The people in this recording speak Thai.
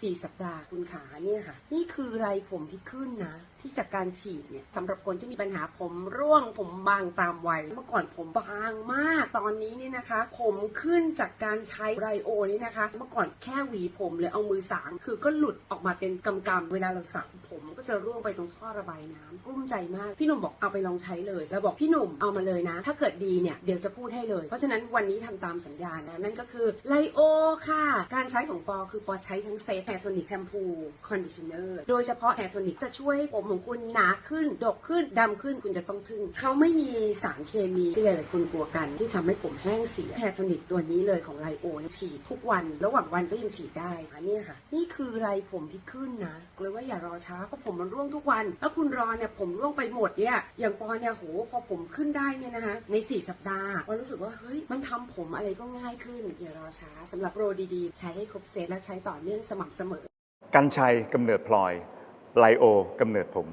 สี่สัปดาห์คุณขาเนี่ยค่ะ นี่คือไรผมที่ขึ้นนะ ที่จากการฉีดเนี่ยสำหรับคนที่มีปัญหาผมร่วงผมบางตามวัยเมื่อก่อนผมบางมาก ตอนนี้เนี่ยนะคะ ผมขึ้นจากการใช้ไรโอนี่นะคะ เมื่อก่อนแค่หวีผมหรือเอามือสางคือก็หลุดออกมาเป็นกำกำๆเวลาเราสระ ก็จะร่วงไปตรงท่อระบายน้ำกลุ้มใจมาก พี่หนุ่มบอกเอาไปลองใช้เลย แล้วบอกพี่หนุ่มเอามาเลยนะ ถ้าเกิดดีเนี่ยเดี๋ยวจะพูดให้เลย เพราะฉะนั้นวันนี้ทำตามสัญญานะนั่นก็คือไลโอค่ะ การใช้ของปอคือปอใช้ทั้งเซตแฮร์โทนิกแชมพูคอนดิชเนอร์โดยเฉพาะแฮร์โทนิกจะช่วยให้ผมของคุณหนาขึ้น ดกขึ้นดำขึ้นคุณจะต้องทึ่งเขาไม่มีสารเคมีที่หลายๆคนกลัวกัน ที่ทำให้ผมแห้งเสียแฮร์โทนิกตัวนี้เลยของไลโอเนี่ยฉีดทุกวัน ระหว่างวันก็ยังฉีดได้อันนี้ค่ะ นี่คือไรผมที่ขึ้นนะเลยว่าอย่ารอช้าเพราะผมมมันร่วงทุกวัน แล้วคุณรอเนี่ยผมร่วงไปหมดเนี่ย อย่างปอเนี่ยโหพอผมขึ้นได้เนี่ยนะคะใน 4 สัปดาห์ปอรู้สึกว่าเฮ้ยมันทำผมอะไรก็ง่ายขึ้นอย่ารอช้าสำหรับโปรดีๆ ใช้ให้ครบเซตและใช้ต่อเนื่องสม่ำเสมอ กันชัยกำเนิดพลอยไลโอกำเนิดผม